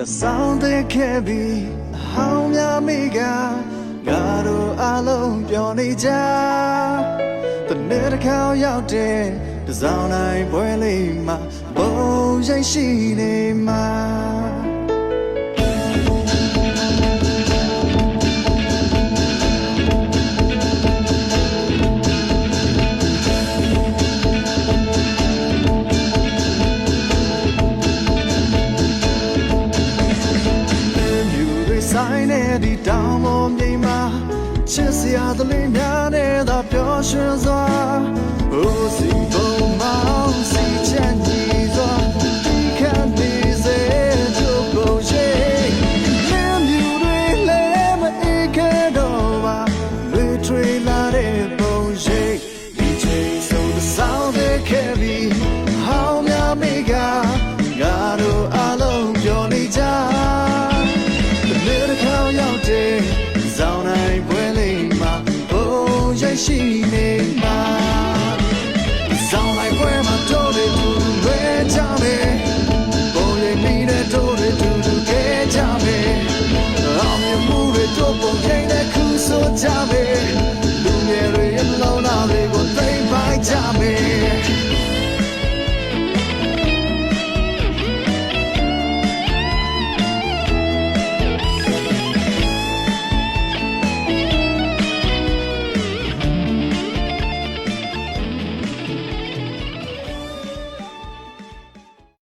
တဆောင်တဲ့ခဲ့ပြီးအဟောင်းများမိကငါတို့အလုံးပြောနေကြတနေ့တစ်ခါရောက်တဲ့တစောင်းတိုင်းပွဲလေးမှာဘုံရိပ်ရှိနေမှာမြူ တွေဆိုင်နေဒီတောင်ပေါ်မြေမှာချစ်စရာသလေးများနဲ့သာပျော်ရွှင်စွာဟိုစီဘုံ